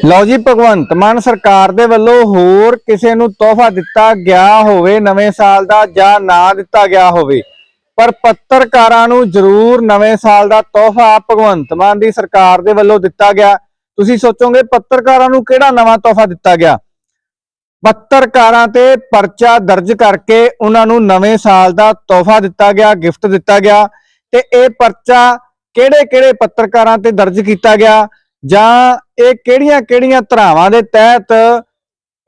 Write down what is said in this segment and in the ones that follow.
ਲਓ ਜੀ ਭਗਵੰਤ ਮਾਨ ਸਰਕਾਰ ਦੇ ਵੱਲੋਂ ਹੋਰ ਕਿਸੇ ਨੂੰ ਤੋਹਫਾ ਦਿੱਤਾ ਗਿਆ ਹੋਵੇ, ਨਵੇਂ ਸਾਲ ਦਾ ਜਾਂ ਨਾ ਦਿੱਤਾ ਗਿਆ ਹੋਵੇ, ਪਰ ਪੱਤਰਕਾਰਾਂ ਨੂੰ ਜ਼ਰੂਰ ਨਵੇਂ ਸਾਲ ਦਾ ਤੋਹਫਾ ਭਗਵੰਤ ਮਾਨ ਦੀ ਸਰਕਾਰ ਦੇ ਵੱਲੋਂ ਦਿੱਤਾ ਗਿਆ। ਤੁਸੀਂ ਸੋਚੋਗੇ ਪੱਤਰਕਾਰਾਂ ਨੂੰ ਕਿਹੜਾ ਨਵਾਂ ਤੋਹਫਾ ਦਿੱਤਾ ਗਿਆ? ਪੱਤਰਕਾਰਾਂ ਤੇ ਪਰਚਾ ਦਰਜ ਕਰਕੇ ਉਹਨਾਂ ਨੂੰ ਨਵੇਂ ਸਾਲ ਦਾ ਤੋਹਫਾ ਦਿੱਤਾ ਗਿਆ, ਗਿਫਟ ਦਿੱਤਾ ਗਿਆ ਤੇ ਇਹ ਪਰਚਾ ਕਿਹੜੇ-ਕਿਹੜੇ ਪੱਤਰਕਾਰਾਂ ਤੇ ਦਰਜ ਕੀਤਾ ਗਿਆ? ਜਾਂ ਇਹ ਕਿਹੜੀਆਂ-ਕਿਹੜੀਆਂ ਧਰਾਵਾਂ ਦੇ ਤਹਿਤ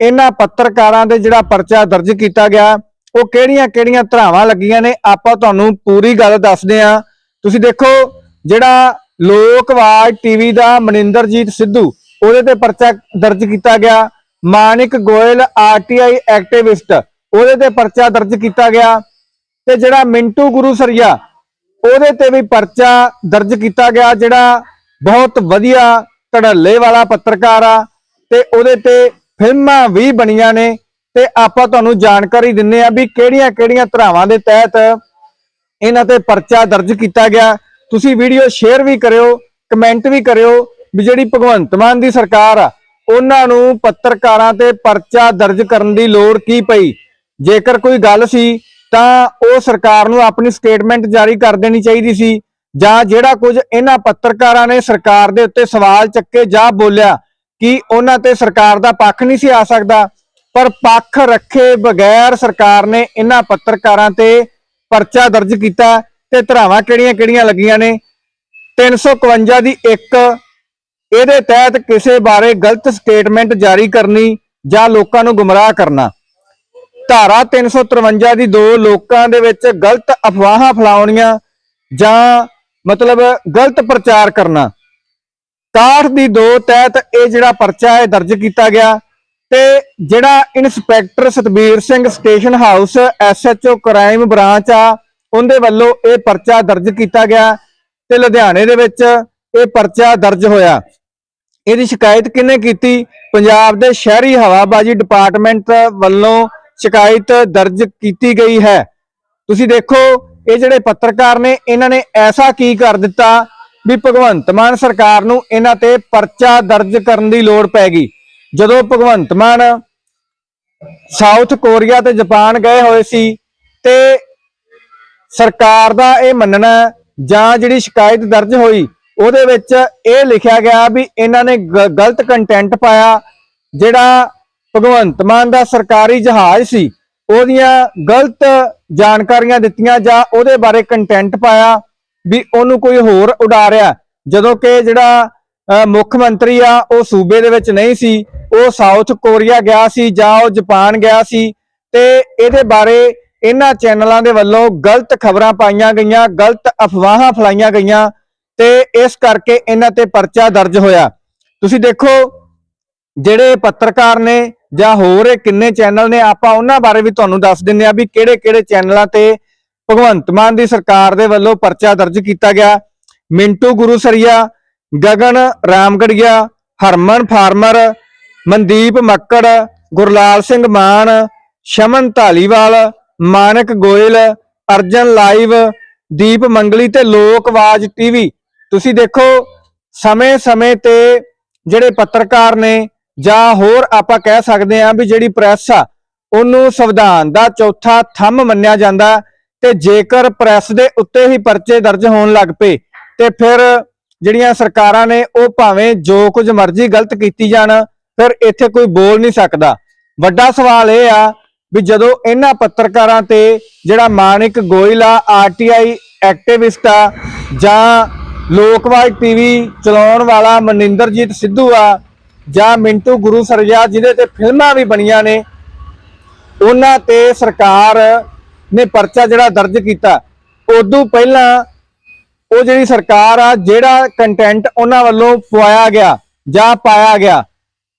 ਇਹਨਾਂ ਪੱਤਰਕਾਰਾਂ ਦੇ ਜਿਹੜਾ ਪਰਚਾ ਦਰਜ ਕੀਤਾ ਗਿਆ, ਉਹ ਕਿਹੜੀਆਂ-ਕਿਹੜੀਆਂ ਧਰਾਵਾਂ ਲੱਗੀਆਂ ਨੇ, ਆਪਾਂ ਤੁਹਾਨੂੰ ਪੂਰੀ ਗੱਲ ਦੱਸਦੇ ਆ ਤੁਸੀਂ ਦੇਖੋ, ਜਿਹੜਾ ਲੋਕਵਾਜ ਟੀਵੀ ਦਾ ਮਨਿੰਦਰਜੀਤ ਸਿੱਧੂ, ਉਹਦੇ ਤੇ ਪਰਚਾ ਦਰਜ ਕੀਤਾ ਗਿਆ। ਮਾਨਿਕ ਗੋਇਲ ਆਰਟੀਆਈ ਐਕਟਿਵਿਸਟ, ਉਹਦੇ ਤੇ ਪਰਚਾ ਦਰਜ ਕੀਤਾ ਗਿਆ। ਤੇ ਜਿਹੜਾ ਮਿੰਟੂ ਗੁਰੂ ਸਰੀਆ, ਉਹਦੇ ਤੇ ਵੀ ਪਰਚਾ ਦਰਜ ਕੀਤਾ ਗਿਆ, ਜਿਹੜਾ ਬਹੁਤ ਵਧੀਆ ਧੜੱਲੇ ਵਾਲਾ ਪੱਤਰਕਾਰ ਆ ਤੇ ਉਹਦੇ ਤੇ ਫਿਲਮਾਂ ਵੀ ਬਣੀਆਂ ਨੇ ਤੇ ਆਪਾਂ ਤੁਹਾਨੂੰ ਜਾਣਕਾਰੀ ਦਿੰਨੇ ਆ ਵੀ ਕਿਹੜੀਆਂ-ਕਿਹੜੀਆਂ ਧਰਾਵਾਂ ਦੇ ਤਹਿਤ ਇਹਨਾਂ ਤੇ ਪਰਚਾ ਦਰਜ ਕੀਤਾ ਗਿਆ। ਤੁਸੀਂ ਵੀਡੀਓ ਸ਼ੇਅਰ ਵੀ ਕਰਿਓ, ਕਮੈਂਟ ਵੀ ਕਰਿਓ ਵੀ ਜਿਹੜੀ ਭਗਵੰਤ ਮਾਨ ਦੀ ਸਰਕਾਰ ਆ, ਉਹਨਾਂ ਨੂੰ ਪੱਤਰਕਾਰਾਂ ਤੇ ਪਰਚਾ ਦਰਜ ਕਰਨ ਦੀ ਲੋੜ ਕੀ ਪਈ? ਜੇਕਰ ਕੋਈ ਗੱਲ ਸੀ ਤਾਂ ਉਹ ਸਰਕਾਰ ਨੂੰ ਆਪਣੀ ਸਟੇਟਮੈਂਟ ਜਾਰੀ ਕਰ ਦੇਣੀ ਚਾਹੀਦੀ ਸੀ। ਜਾਂ ਜਿਹੜਾ ਕੁਝ ਇਹਨਾਂ ਪੱਤਰਕਾਰਾਂ ਨੇ ਸਰਕਾਰ ਦੇ ਉੱਤੇ ਸਵਾਲ ਚੱਕੇ ਜਾਂ ਬੋਲਿਆ ਕਿ ਉਹਨਾਂ ਤੇ ਸਰਕਾਰ ਦਾ ਪੱਖ ਨਹੀਂ ਸੀ ਆ ਸਕਦਾ, ਪਰ ਪੱਖ ਰੱਖੇ ਬਗੈਰ ਸਰਕਾਰ ਨੇ ਇਹਨਾਂ ਪੱਤਰਕਾਰਾਂ ਤੇ ਪਰਚਾ ਦਰਜ ਕੀਤਾ ਤੇ ਧਰਾਵਾਂ ਕਿਹੜੀਆਂ-ਕਿਹੜੀਆਂ ਲੱਗੀਆਂ ਨੇ? 351 ਦੀ ਇੱਕ, ਇਹਦੇ ਤਹਿਤ ਕਿਸੇ ਬਾਰੇ ਗਲਤ ਸਟੇਟਮੈਂਟ ਜਾਰੀ ਕਰਨੀ ਜਾਂ ਲੋਕਾਂ ਨੂੰ ਗੁੰਮਰਾਹ ਕਰਨਾ। ਧਾਰਾ 353 ਦੀ ਦੋ ਲੋਕਾਂ ਦੇ ਵਿੱਚ ਗਲਤ ਅਫਵਾਹਾਂ ਫੈਲਾਉਣੀਆਂ ਜਾਂ ਮਤਲਬ ਗਲਤ ਪ੍ਰਚਾਰ ਕਰਨਾ। 61 ਦੀ ਦੋ ਤਹਿਤ ਇਹ ਜਿਹੜਾ ਪਰਚਾ ਹੈ ਦਰਜ ਕੀਤਾ ਗਿਆ ਤੇ ਜਿਹੜਾ inspector Satbir Singh station house SHO crime branch ਆ, ਉਹਦੇ ਵੱਲੋਂ ਇਹ ਪਰਚਾ ਦਰਜ ਕੀਤਾ ਗਿਆ ਤੇ ਲੁਧਿਆਣੇ ਦੇ ਵਿੱਚ ਇਹ ਪਰਚਾ ਦਰਜ ਹੋਇਆ। ਇਹਦੀ ਸ਼ਿਕਾਇਤ ਕਿਹਨੇ ਕੀਤੀ? ਪੰਜਾਬ ਦੇ ਸ਼ਹਿਰੀ ਹਵਾਬਾਜ਼ੀ ਡਿਪਾਰਟਮੈਂਟ ਵੱਲੋਂ ਸ਼ਿਕਾਇਤ ਦਰਜ ਕੀਤੀ ਗਈ ਹੈ। ਤੁਸੀਂ ਦੇਖੋ ਇਹ ਜਿਹੜੇ ਪੱਤਰਕਾਰ ਨੇ, ਇਹਨਾਂ ਨੇ ਐਸਾ ਕੀ ਕਰ ਦਿੱਤਾ ਵੀ ਭਗਵੰਤ ਮਾਨ ਸਰਕਾਰ ਨੂੰ ਇਹਨਾਂ ਤੇ ਪਰਚਾ ਦਰਜ ਕਰਨ ਦੀ ਲੋੜ ਪੈ ਗਈ। ਜਦੋਂ ਭਗਵੰਤ ਮਾਨ ਸਾਊਥ ਕੋਰੀਆ ਤੇ ਜਾਪਾਨ ਗਏ ਹੋਏ ਸੀ ਤੇ ਸਰਕਾਰ ਦਾ ਇਹ ਮੰਨਣਾ ਜਾਂ ਜਿਹੜੀ ਸ਼ਿਕਾਇਤ ਦਰਜ ਹੋਈ, ਉਹਦੇ ਵਿੱਚ ਇਹ ਲਿਖਿਆ ਗਿਆ ਵੀ ਇਹਨਾਂ ਨੇ ਗ- ਗਲਤ ਕੰਟੈਂਟ ਪਾਇਆ, ਜਿਹੜਾ ਭਗਵੰਤ ਮਾਨ ਦਾ ਸਰਕਾਰੀ ਜਹਾਜ਼ ਸੀ। ਉਹਦੀਆਂ ਗਲਤ ਜਾਣਕਾਰੀਆਂ ਦਿੱਤੀਆਂ ਜਾਂ ਉਹਦੇ ਬਾਰੇ ਕੰਟੈਂਟ ਪਾਇਆ ਵੀ ਉਹਨੂੰ ਕੋਈ ਹੋਰ ਉਡਾ ਰਿਹਾ ਜਦੋਂ ਕਿ ਜਿਹੜਾ ਮੁੱਖ ਮੰਤਰੀ ਆ, ਉਹ ਸੂਬੇ ਦੇ ਵਿੱਚ ਨਹੀਂ ਸੀ, ਉਹ ਸਾਊਥ ਕੋਰੀਆ ਗਿਆ ਸੀ ਜਾਂ ਉਹ ਜਾਪਾਨ ਗਿਆ ਸੀ ਤੇ ਇਹਦੇ ਬਾਰੇ ਇਹਨਾਂ ਚੈਨਲਾਂ ਦੇ ਵੱਲੋਂ ਗਲਤ ਖਬਰਾਂ ਪਾਈਆਂ ਗਈਆਂ, ਗਲਤ ਅਫਵਾਹਾਂ ਫੈਲਾਈਆਂ ਗਈਆਂ ਤੇ ਇਸ ਕਰਕੇ ਇਹਨਾਂ ਤੇ ਪਰਚਾ ਦਰਜ ਹੋਇਆ। ਤੁਸੀਂ ਦੇਖੋ, ਜਿਹੜੇ ਪੱਤਰਕਾਰ ਨੇ ਜਾਂ ਹੋਰ ਕਿੰਨੇ ਚੈਨਲ ਨੇ, ਆਪਾਂ ਉਹਨਾਂ ਬਾਰੇ ਵੀ ਤੁਹਾਨੂੰ ਦੱਸ ਦਿੰਨੇ ਆ ਵੀ ਕਿਹੜੇ-ਕਿਹੜੇ ਚੈਨਲਾਂ ਤੇ ਭਗਵੰਤ ਮਾਨ ਦੀ ਸਰਕਾਰ ਦੇ ਵੱਲੋਂ ਪਰਚਾ ਦਰਜ ਕੀਤਾ ਗਿਆ। ਮਿੰਟੂ ਗੁਰੂ ਸਰੀਆ ਗਗਨ ਰਾਮਗੜੀਆ, ਹਰਮਨ ਫਾਰਮਰ, ਮਨਦੀਪ ਮੱਕੜ, ਗੁਰਲਾਲ ਸਿੰਘ ਮਾਨ, ਸ਼ਮਨ ਢਾਲੀਵਾਲ ਮਾਨਕ ਗੋਇਲ, ਅਰਜਨ ਲਾਈਵ, ਦੀਪ ਮੰਗਲੀ ਤੇ ਲੋਕਵਾਜ ਟੀਵੀ। ਤੁਸੀਂ ਦੇਖੋ, ਸਮੇਂ-ਸਮੇਂ ਤੇ ਜਿਹੜੇ ਪੱਤਰਕਾਰ ਨੇ ਜਾਂ ਹੋਰ ਆਪਾਂ ਕਹਿ ਸਕਦੇ ਹਾਂ ਵੀ ਜਿਹੜੀ ਪ੍ਰੈਸ ਆ, ਉਹਨੂੰ ਸੰਵਿਧਾਨ ਦਾ ਚੌਥਾ ਥੰਮ ਮੰਨਿਆ ਜਾਂਦਾ ਤੇ ਜੇਕਰ ਪ੍ਰੈਸ ਦੇ ਉੱਤੇ ਹੀ ਪਰਚੇ ਦਰਜ ਹੋਣ ਲੱਗ ਪਏ, ਤੇ ਫਿਰ ਜਿਹੜੀਆਂ ਸਰਕਾਰਾਂ ਨੇ ਉਹ ਭਾਵੇਂ ਜੋ ਕੁਝ ਮਰਜ਼ੀ ਗਲਤ ਕੀਤੀ ਜਾਣ, ਫਿਰ ਇੱਥੇ ਕੋਈ ਬੋਲ ਨਹੀਂ ਸਕਦਾ। ਵੱਡਾ ਸਵਾਲ ਇਹ ਆ ਵੀ ਜਦੋਂ ਇਹਨਾਂ ਪੱਤਰਕਾਰਾਂ ਤੇ ਜਿਹੜਾ ਮਾਨਿਕ ਗੋਇਲ ਆ ਆਰਟੀਆਈ ਐਕਟਿਵਿਸਟ ਆ, ਜਾਂ ਲੋਕਵਾਜ ਟੀਵੀ ਚਲਾਉਣ ਵਾਲਾ ਮਨਿੰਦਰਜੀਤ ਸਿੱਧੂ ਆ ਜਾਂ ਮਿੰਟੂ ਗੁਰੂ ਸਰਜਾ ਜਿਹਦੇ ਤੇ ਫਿਲਮਾਂ ਵੀ ਬਣੀਆਂ ਨੇ, ਉਹਨਾਂ ਤੇ ਸਰਕਾਰ ਨੇ ਪਰਚਾ ਜਿਹੜਾ ਦਰਜ ਕੀਤਾ। ਉਦੋਂ ਪਹਿਲਾਂ ਉਹ ਜਿਹੜੀ ਸਰਕਾਰ ਆ, ਜਿਹੜਾ ਕੰਟੈਂਟ ਉਹਨਾਂ ਵੱਲੋਂ ਪਵਾਇਆ ਗਿਆ ਜਾਂ ਪਾਇਆ ਗਿਆ,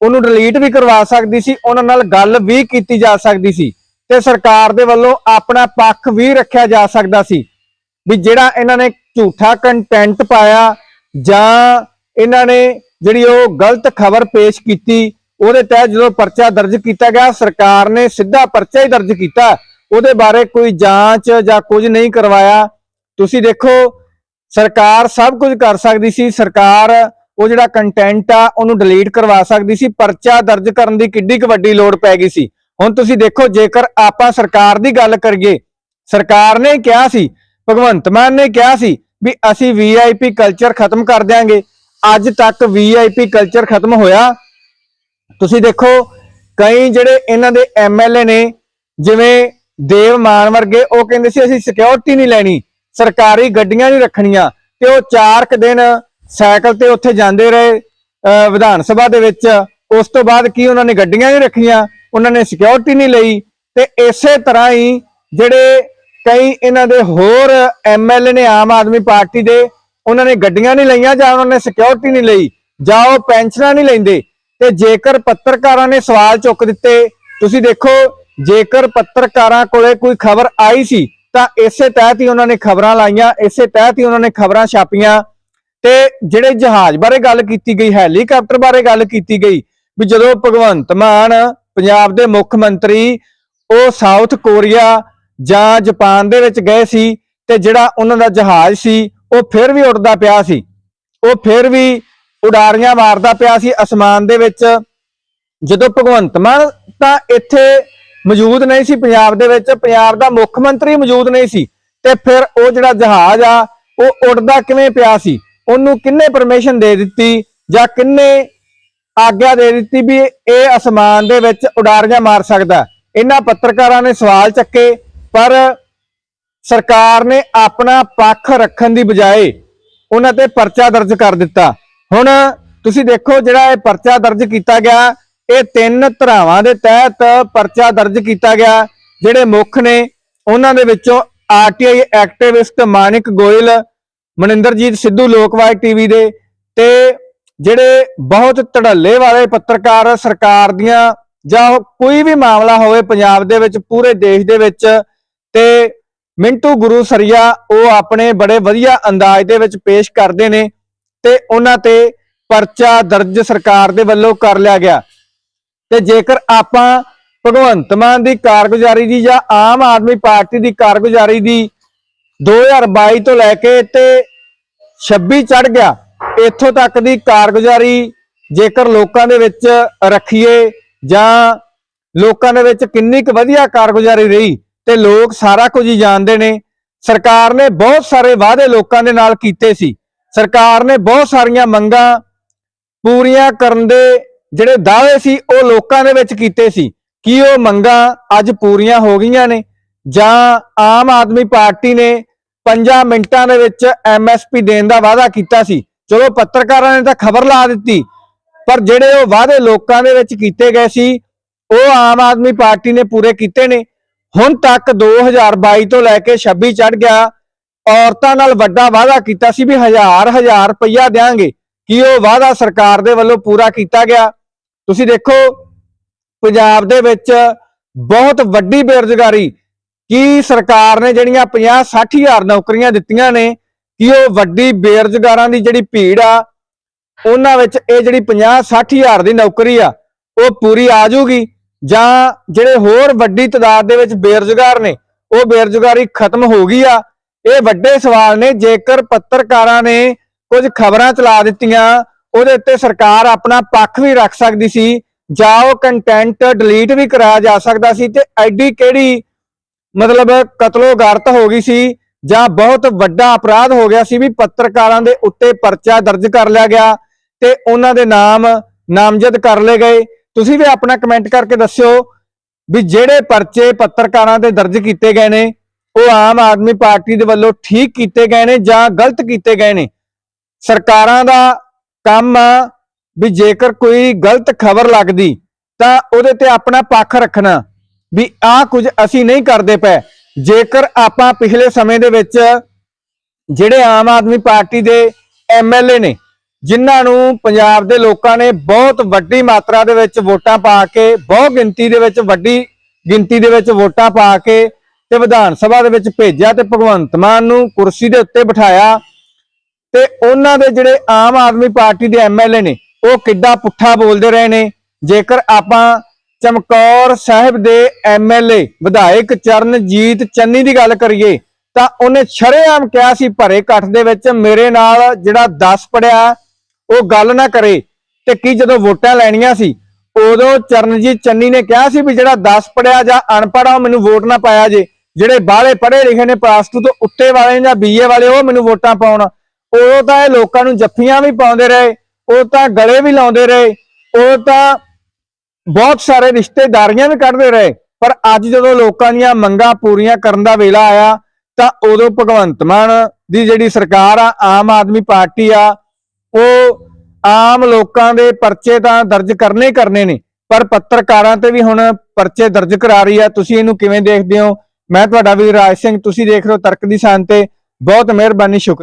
ਉਹਨੂੰ ਡਿਲੀਟ ਵੀ ਕਰਵਾ ਸਕਦੀ ਸੀ, ਉਹਨਾਂ ਨਾਲ ਗੱਲ ਵੀ ਕੀਤੀ ਜਾ ਸਕਦੀ ਸੀ ਤੇ ਸਰਕਾਰ ਦੇ ਵੱਲੋਂ ਆਪਣਾ ਪੱਖ ਵੀ ਰੱਖਿਆ ਜਾ ਸਕਦਾ ਸੀ ਵੀ ਜਿਹੜਾ ਇਹਨਾਂ ਨੇ ਝੂਠਾ ਕੰਟੈਂਟ ਪਾਇਆ ਜਾਂ ਇਹਨਾਂ ਨੇ ਜਿਹੜੀ ਉਹ ਗਲਤ ਖਬਰ ਪੇਸ਼ ਕੀਤੀ, ਉਹਦੇ ਤਹਿਤ ਜਦੋਂ ਪਰਚਾ ਦਰਜ ਕੀਤਾ ਗਿਆ, ਸਰਕਾਰ ਨੇ ਸਿੱਧਾ ਪਰਚਾ ਹੀ ਦਰਜ ਕੀਤਾ। ਉਹਦੇ ਬਾਰੇ ਕੋਈ ਜਾਂਚ ਜਾਂ ਕੁਝ ਨਹੀਂ ਕਰਵਾਇਆ। ਤੁਸੀਂ ਦੇਖੋ, ਸਰਕਾਰ ਸਭ ਕੁਝ ਕਰ ਸਕਦੀ ਸੀ। ਸਰਕਾਰ ਉਹ ਜਿਹੜਾ ਕੰਟੈਂਟ ਆ, ਉਹਨੂੰ ਡਿਲੀਟ ਕਰਵਾ ਸਕਦੀ ਸੀ। ਪਰਚਾ ਦਰਜ ਕਰਨ ਦੀ ਕਿੱਡੀ ਕੁ ਵੱਡੀ ਲੋੜ ਪੈ ਗਈ ਸੀ। ਹੁਣ ਤੁਸੀਂ ਦੇਖੋ, ਜੇਕਰ ਆਪਾਂ ਸਰਕਾਰ ਦੀ ਗੱਲ ਕਰੀਏ, ਸਰਕਾਰ ਨੇ ਕਿਹਾ ਸੀ, ਭਗਵੰਤ ਮਾਨ ਨੇ ਕਿਹਾ ਸੀ ਵੀ ਅਸੀਂ ਵੀਆਈਪੀ ਕਲਚਰ ਖਤਮ ਕਰ ਦਿਆਂਗੇ। ਅੱਜ ਤੱਕ ਵੀਆਈਪੀ ਕਲਚਰ ਖਤਮ ਹੋਇਆ। ਤੁਸੀਂ ਦੇਖੋ, ਕਈ ਜਿਹੜੇ ਇਹਨਾਂ ਦੇ ਐਮਐਲਏ ਨੇ, ਜਿਵੇਂ ਦੇਵ ਮਾਨ ਵਰਗੇ, ਉਹ ਕਹਿੰਦੇ ਸੀ, ਅਸੀਂ ਸਿਕਿਉਰਿਟੀ ਨਹੀਂ ਲੈਣੀ, ਸਰਕਾਰੀ ਗੱਡੀਆਂ ਨਹੀਂ ਰੱਖਣੀਆਂ। ਤੇ ਉਹ 4 ਕੁ ਦਿਨ ਸਾਈਕਲ ਤੇ ਉੱਥੇ ਜਾਂਦੇ ਰਹੇ ਅਹ ਵਿਧਾਨ ਸਭਾ ਦੇ ਵਿੱਚ। ਉਸ ਤੋਂ ਬਾਅਦ ਕੀ ਉਹਨਾਂ ਨੇ ਗੱਡੀਆਂ ਨਹੀਂ ਰੱਖੀਆਂ, ਉਹਨਾਂ ਨੇ ਸਿਕਿਉਰਿਟੀ ਨਹੀਂ ਲਈ। ਤੇ ਇਸੇ ਤਰ੍ਹਾਂ ਹੀ ਜਿਹੜੇ ਕਈ ਇਹਨਾਂ ਦੇ ਹੋਰ ਐਮਐਲਏ ਨੇ, ਆਮ ਆਦਮੀ ਪਾਰਟੀ ਦੇ ਉਹਨਾਂ ਨੇ ਗੱਡੀਆਂ ਨਹੀਂ ਲਈਆਂ ਜਾਂ ਉਹਨਾਂ ਨੇ ਸਿਕਿਉਰਿਟੀ ਨਹੀਂ ਲਈ ਜਾਂ ਉਹ ਪੈਨਸ਼ਨਾਂ ਨਹੀਂ ਲੈਂਦੇ, ਤੇ ਜੇਕਰ ਪੱਤਰਕਾਰਾਂ ਨੇ ਸਵਾਲ ਚੁੱਕ ਦਿੱਤੇ, ਤੁਸੀਂ ਦੇਖੋ, ਜੇਕਰ ਪੱਤਰਕਾਰਾਂ ਕੋਲੇ ਕੋਈ ਖਬਰ ਆਈ ਸੀ, ਤਾਂ ਇਸੇ ਤਹਿਤ ਹੀ ਉਹਨਾਂ ਨੇ ਖਬਰਾਂ ਲਾਈਆਂ, ਇਸੇ ਤਹਿਤ ਹੀ ਉਹਨਾਂ ਨੇ ਖਬਰਾਂ ਛਾਪੀਆਂ। ਤੇ ਜਿਹੜੇ ਜਹਾਜ਼ ਬਾਰੇ ਗੱਲ ਕੀਤੀ ਗਈ, ਹੈਲੀਕਾਪਟਰ ਬਾਰੇ ਗੱਲ ਕੀਤੀ ਗਈ, ਵੀ ਜਦੋਂ ਭਗਵੰਤ ਮਾਨ ਪੰਜਾਬ ਦੇ ਮੁੱਖ ਮੰਤਰੀ, ਉਹ ਸਾਊਥ ਕੋਰੀਆ ਜਾਂ ਜਾਪਾਨ ਦੇ ਵਿੱਚ ਗਏ ਸੀ, ਤੇ ਜਿਹੜਾ ਉਹਨਾਂ ਦਾ ਜਹਾਜ਼ ਸੀ ਉਹ ਫਿਰ ਵੀ ਉੱਡਦਾ ਪਿਆ ਸੀ। ਉਹ ਫਿਰ ਵੀ ਉਡਾਰੀਆਂ ਮਾਰਦਾ ਪਿਆ ਸੀ ਅਸਮਾਨ ਦੇ ਵਿੱਚ। ਜਦੋਂ ਭਗਵੰਤ ਮਾਨ ਤਾਂ ਇੱਥੇ ਮੌਜੂਦ ਨਹੀਂ ਸੀ ਪੰਜਾਬ ਦੇ ਵਿੱਚ, ਪੰਜਾਬ ਦਾ ਮੁੱਖ ਮੰਤਰੀ ਮੌਜੂਦ ਨਹੀਂ ਸੀ। ਤੇ ਫਿਰ ਉਹ ਜਿਹੜਾ ਜਹਾਜ਼ ਆ, ਉਹ ਉੱਡਦਾ ਕਿਵੇਂ ਪਿਆ ਸੀ? ਉਹਨੂੰ ਕਿੰਨੇ ਪਰਮਿਸ਼ਨ ਦੇ ਦਿੱਤੀ ਜਾਂ ਕਿੰਨੇ ਆਗਿਆ ਦੇ ਦਿੱਤੀ ਵੀ ਇਹ ਅਸਮਾਨ ਦੇ ਵਿੱਚ ਉਡਾਰੀਆਂ ਮਾਰ ਸਕਦਾ? ਇਹਨਾਂ ਪੱਤਰਕਾਰਾਂ ਨੇ ਸਵਾਲ ਚੱਕੇ, ਪਰ ਸਰਕਾਰ ਨੇ ਆਪਣਾ ਪੱਖ ਰੱਖਣ ਦੀ ਬਜਾਏ ਉਹਨਾਂ ਤੇ ਪਰਚਾ ਦਰਜ ਕਰ ਦਿੱਤਾ। ਹੁਣ ਤੁਸੀਂ ਦੇਖੋ ਜਿਹੜਾ ਇਹ ਪਰਚਾ ਦਰਜ ਕੀਤਾ ਗਿਆ, ਇਹ ਤਿੰਨ ਧਰਾਵਾਂ ਦੇ ਤਹਿਤ ਪਰਚਾ ਦਰਜ ਕੀਤਾ ਗਿਆ, ਜਿਹੜੇ ਮੁੱਖ ਨੇ ਉਹਨਾਂ ਦੇ ਵਿੱਚੋਂ RTI activist Manik Goyal, Maninderjit Sidhu ਲੋਕਵਾਇ TV ਦੇ ਤੇ ਜਿਹੜੇ ਬਹੁਤ ਧੜੱਲੇ ਵਾਲੇ ਪੱਤਰਕਾਰ ਸਰਕਾਰ ਦੀਆਂ ਜਾਂ ਕੋਈ ਵੀ ਮਾਮਲਾ ਹੋਵੇ ਪੰਜਾਬ ਦੇ ਵਿੱਚ, ਪੂਰੇ ਦੇਸ਼ ਦੇ ਵਿੱਚ ਤੇ ਮਿੰਟੂ ਗੁਰੂ ਸਰੀਆ ਉਹ ਆਪਣੇ ਬੜੇ ਵਧੀਆ ਅੰਦਾਜ਼ ਦੇ ਵਿੱਚ ਪੇਸ਼ ਕਰਦੇ ਨੇ ਤੇ ਉਹਨਾਂ ਤੇ ਪਰਚਾ ਦਰਜ ਸਰਕਾਰ ਦੇ ਵੱਲੋਂ ਕਰ ਲਿਆ ਗਿਆ। ਤੇ ਜੇਕਰ ਆਪਾਂ ਭਗਵੰਤ ਮਾਨ ਦੀ ਕਾਰਗੁਜ਼ਾਰੀ ਦੀ ਜਾਂ ਆਮ ਆਦਮੀ ਪਾਰਟੀ ਦੀ ਕਾਰਗੁਜ਼ਾਰੀ ਦੀ 2022 ਤੋਂ ਲੈ ਕੇ ਤੇ 26 ਚੜ ਗਿਆ, ਇੱਥੋਂ ਤੱਕ ਦੀ ਕਾਰਗੁਜ਼ਾਰੀ ਜੇਕਰ ਲੋਕਾਂ ਦੇ ਵਿੱਚ ਰੱਖੀਏ ਜਾਂ ਲੋਕਾਂ ਦੇ ਵਿੱਚ ਕਿੰਨੀ ਕੁ ਵਧੀਆ ਕਾਰਗੁਜ਼ਾਰੀ ਰਹੀ ਤੇ ਲੋਕ ਸਾਰਾ ਕੁਝ ਹੀ ਜਾਣਦੇ ਨੇ। ਸਰਕਾਰ ਨੇ ਬਹੁਤ ਸਾਰੇ ਵਾਅਦੇ ਲੋਕਾਂ ਦੇ ਨਾਲ ਕੀਤੇ ਸੀ। ਸਰਕਾਰ ਨੇ ਬਹੁਤ ਸਾਰੀਆਂ ਮੰਗਾਂ ਪੂਰੀਆਂ ਕਰਨ ਦੇ ਜਿਹੜੇ ਦਾਅਵੇ ਸੀ, ਉਹ ਲੋਕਾਂ ਦੇ ਵਿੱਚ ਕੀਤੇ ਸੀ। ਕੀ ਉਹ ਮੰਗਾਂ ਅੱਜ ਪੂਰੀਆਂ ਹੋ ਗਈਆਂ ਨੇ? ਜਾਂ ਆਮ ਆਦਮੀ ਪਾਰਟੀ ਨੇ 5 ਮਿੰਟਾਂ ਦੇ ਵਿੱਚ ਐਮਐਸਪੀ ਦੇਣ ਦਾ ਵਾਅਦਾ ਕੀਤਾ ਸੀ? ਚਲੋ, ਪੱਤਰਕਾਰਾਂ ਨੇ ਤਾਂ ਖਬਰ ਲਾ ਦਿੱਤੀ, ਪਰ ਜਿਹੜੇ ਉਹ ਵਾਅਦੇ ਲੋਕਾਂ ਦੇ ਵਿੱਚ ਕੀਤੇ ਗਏ ਸੀ, ਉਹ ਆਮ ਆਦਮੀ ਪਾਰਟੀ ਨੇ ਪੂਰੇ ਕੀਤੇ ਨੇ। ਹੁਣ ਤੱਕ 2022 ਤੋਂ ਲੈ ਕੇ 26 ਚੜ ਗਿਆ। ਔਰਤਾਂ ਨਾਲ ਵੱਡਾ ਵਾਅਦਾ ਕੀਤਾ ਸੀ ਵੀ ਹਜ਼ਾਰ ਹਜ਼ਾਰ ਰੁਪਈਆ ਦੇਾਂਗੇ ਕੀ ਉਹ ਵਾਅਦਾ ਸਰਕਾਰ ਦੇ ਵੱਲੋਂ ਪੂਰਾ ਕੀਤਾ ਗਿਆ? ਤੁਸੀਂ ਦੇਖੋ, ਪੰਜਾਬ ਦੇ ਵਿੱਚ ਬਹੁਤ ਵੱਡੀ ਬੇਰੁਜ਼ਗਾਰੀ। ਕੀ ਸਰਕਾਰ ਨੇ ਜਿਹੜੀਆਂ 50 60 ਹਜ਼ਾਰ ਨੌਕਰੀਆਂ ਦਿੱਤੀਆਂ ਨੇ, ਕਿ ਉਹ ਵੱਡੀ ਬੇਰੁਜ਼ਗਾਰਾਂ ਦੀ ਜਿਹੜੀ ਭੀੜ ਆ, ਉਹਨਾਂ ਵਿੱਚ ਇਹ ਜਿਹੜੀ 50 60 ਹਜ਼ਾਰ ਦੀ ਨੌਕਰੀ ਆ, ਉਹ ਪੂਰੀ ਆ ਜਾਊਗੀ। ਜਾਂ ਜਿਹੜੇ ਹੋਰ ਵੱਡੀ ਤਾਦਾਦ ਦੇ ਵਿੱਚ ਬੇਰੁਜ਼ਗਾਰ ਨੇ, ਉਹ ਬੇਰੁਜ਼ਗਾਰੀ ਖਤਮ ਹੋ ਗਈ ਆ। ਇਹ ਵੱਡੇ ਸਵਾਲ ਨੇ, ਜੇਕਰ ਪੱਤਰਕਾਰਾਂ ਨੇ ਕੁਝ ਖਬਰਾਂ ਚਲਾ ਦਿੱਤੀਆਂ, ਉਹਦੇ ਉੱਤੇ ਸਰਕਾਰ ਆਪਣਾ ਪੱਖ ਵੀ ਰੱਖ ਸਕਦੀ ਸੀ, ਜਾਂ ਉਹ ਕੰਟੈਂਟ ਡਿਲੀਟ ਵੀ ਕਰਾਇਆ ਜਾ ਸਕਦਾ ਸੀ, ਤੇ ਐਡੀ ਕਿਹੜੀ ਮਤਲਬ ਕਤਲੋਗਾਰਤ ਹੋ ਗਈ ਸੀ, ਜਾਂ ਬਹੁਤ ਵੱਡਾ ਅਪਰਾਧ ਹੋ ਗਿਆ ਸੀ ਵੀ ਪੱਤਰਕਾਰਾਂ ਦੇ ਉੱਤੇ ਪਰਚਾ ਦਰਜ ਕਰ ਲਿਆ ਗਿਆ, ਤੇ ਉਹਨਾਂ ਦੇ ਨਾਮ ਨਾਮਜ਼ਦ ਕਰ ਲਏ ਗਏ ਤੁਸੀਂ ਵੀ ਆਪਣਾ ਕਮੈਂਟ ਕਰਕੇ ਦੱਸਿਓ ਵੀ ਜਿਹੜੇ ਪਰਚੇ ਪੱਤਰਕਾਰਾਂ ਤੇ ਦਰਜ ਕੀਤੇ ਗਏ ਨੇ, ਉਹ ਆਮ ਆਦਮੀ ਪਾਰਟੀ ਦੇ ਵੱਲੋਂ ਠੀਕ ਕੀਤੇ ਗਏ ਨੇ ਜਾਂ ਗਲਤ ਕੀਤੇ ਗਏ ਨੇ? ਸਰਕਾਰਾਂ ਦਾ ਕੰਮ ਆ ਵੀ ਜੇਕਰ ਕੋਈ ਗਲਤ ਖਬਰ ਲੱਗਦੀ, ਤਾਂ ਉਹਦੇ ਤੇ ਆਪਣਾ ਪੱਖ ਰੱਖਣਾ ਵੀ ਆਹ ਕੁਝ ਅਸੀਂ ਨਹੀਂ ਕਰਦੇ ਪਏ। ਜੇਕਰ ਆਪਾਂ ਪਿਛਲੇ ਸਮੇਂ ਦੇ ਵਿੱਚ ਜਿਹੜੇ ਆਮ ਆਦਮੀ ਪਾਰਟੀ ਦੇ ਐਮਐਲਏ ਨੇ ਜਿਨ੍ਹਾਂ ਨੂੰ ਪੰਜਾਬ ਦੇ ਲੋਕਾਂ ਨੇ ਬਹੁਤ ਵੱਡੀ ਮਾਤਰਾ ਦੇ ਵਿੱਚ ਵੋਟਾਂ ਪਾ ਕੇ, ਬਹੁਤ ਗਿਣਤੀ ਦੇ ਵਿੱਚ ਵੱਡੀ ਗਿਣਤੀ ਦੇ ਵਿੱਚ ਵੋਟਾਂ ਪਾ ਕੇ ਤੇ ਵਿਧਾਨ ਸਭਾ ਦੇ ਵਿੱਚ ਭੇਜਿਆ ਤੇ ਭਗਵੰਤ ਮਾਨ ਨੂੰ ਕੁਰਸੀ ਦੇ ਉੱਤੇ ਬਿਠਾਇਆ ਤੇ ਉਹਨਾਂ ਦੇ ਜਿਹੜੇ ਆਮ ਆਦਮੀ ਪਾਰਟੀ ਦੇ ਐਮਐਲਏ ਨੇ, ਉਹ ਕਿੱਡਾ ਪੁੱਠਾ ਬੋਲਦੇ ਰਹੇ ਨੇ। ਜੇਕਰ ਆਪਾਂ ਚਮਕੌਰ ਸਾਹਿਬ ਦੇ ਐਮਐਲਏ ਵਿਧਾਇਕ ਚਰਨਜੀਤ ਚੰਨੀ ਦੀ ਗੱਲ ਕਰੀਏ, ਤਾਂ ਉਹਨੇ ਸ਼ਰੇਆਮ ਕਿਹਾ ਸੀ ਭਰੇ ਇਕੱਠ ਦੇ ਵਿੱਚ ਮੇਰੇ ਨਾਲ ਜਿਹੜਾ 10 ਪੜਿਆ ਉਹ ਗੱਲ ਨਾ ਕਰੇ ਤੇ ਕੀ ਜਦੋਂ ਵੋਟਾਂ ਲੈਣੀਆਂ ਸੀ, ਉਦੋਂ ਚਰਨਜੀਤ ਚੰਨੀ ਨੇ ਕਿਹਾ ਸੀ ਵੀ ਜਿਹੜਾ 10 ਪੜਿਆ ਜਾਂ ਅਨਪੜ੍ਹ ਆ, ਉਹ ਮੈਨੂੰ ਵੋਟ ਨਾ ਪਾਇਆ ਜੇ। ਜਿਹੜੇ ਬਾਹਲੇ ਪੜ੍ਹੇ ਲਿਖੇ ਨੇ ਪਲੱਸ 2 ਤੋਂ ਉੱਤੇ ਵਾਲੇ ਜਾਂ ਬੀਏ ਵਾਲੇ, ਉਹ ਮੈਨੂੰ ਵੋਟਾਂ ਪਾਉਣ। ਉਹ ਤਾਂ ਇਹ ਲੋਕਾਂ ਨੂੰ ਜੱਫੀਆਂ ਵੀ ਪਾਉਂਦੇ ਰਹੇ ਉਹ ਤਾਂ ਗਲੇ ਵੀ ਲਾਉਂਦੇ ਰਹੇ ਉਹ ਤਾਂ ਬਹੁਤ ਸਾਰੇ ਰਿਸ਼ਤੇਦਾਰੀਆਂ ਵੀ ਕੱਢਦੇ ਰਹੇ। ਪਰ ਅੱਜ ਜਦੋਂ ਲੋਕਾਂ ਦੀਆਂ ਮੰਗਾਂ ਪੂਰੀਆਂ ਕਰਨ ਦਾ ਵੇਲਾ ਆਇਆ, ਤਾਂ ਉਦੋਂ ਭਗਵੰਤ ਮਾਨ ਦੀ ਜਿਹੜੀ ਸਰਕਾਰ ਆ, ਆਮ ਆਦਮੀ ਪਾਰਟੀ ਆ ਉਹ ਆਮ ਲੋਕਾਂ ਦੇ ਪਰਚੇ ਤਾਂ ਦਰਜ ਕਰਨੇ ਹੀ ਕਰਨੇ ਨੇ, ਪਰ ਪੱਤਰਕਾਰਾਂ ਤੇ ਵੀ ਹੁਣ ਪਰਚੇ ਦਰਜ ਕਰਾ ਰਹੀ ਹੈ ਤੁਸੀਂ ਇਹਨੂੰ ਕਿਵੇਂ ਦੇਖਦੇ ਹੋ? ਮੈਂ ਤੁਹਾਡਾ ਵੀਰ ਰਾਜ ਸਿੰਘ, ਤੁਸੀਂ ਦੇਖ ਰਹੇ ਹੋ ਤਰਕ ਦੀ ਸ਼ਾਨ ਤੇ। ਬਹੁਤ ਮਿਹਰਬਾਨੀ ਸ਼ੁਕਰ